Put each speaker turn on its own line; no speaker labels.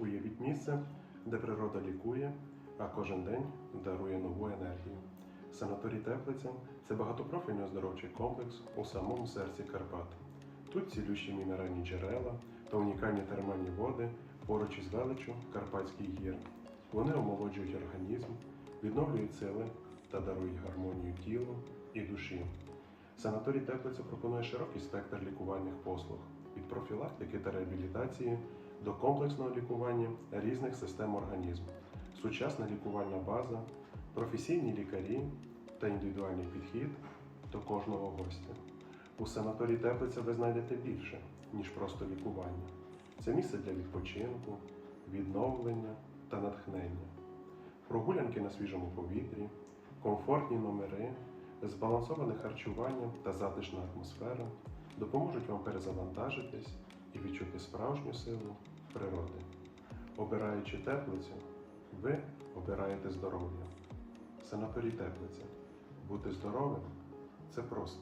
Уявіть місце, де природа лікує, а кожен день дарує нову енергію. Санаторій Теплиця це багатопрофільний оздоровчий комплекс у самому серці Карпат. Тут цілющі мінеральні джерела та унікальні термальні води поруч із величчю Карпатських гір. Вони омолоджують організм, відновлюють сили та дарують гармонію тілу і душі. Санаторій Теплиця пропонує широкий спектр лікувальних послуг від профілактики та реабілітації до комплексного лікування різних систем організму, сучасна лікувальна база, професійні лікарі та індивідуальний підхід до кожного гостя. У санаторії Теплиця ви знайдете більше, ніж просто лікування. Це місце для відпочинку, відновлення та натхнення, прогулянки на свіжому повітрі, комфортні номери, збалансоване харчування та затишна атмосфера допоможуть вам перезавантажитись і відчути справжню силу природи. Обираючи теплицю, ви обираєте здоров'я. Санаторій Теплиця. Бути здоровим це просто.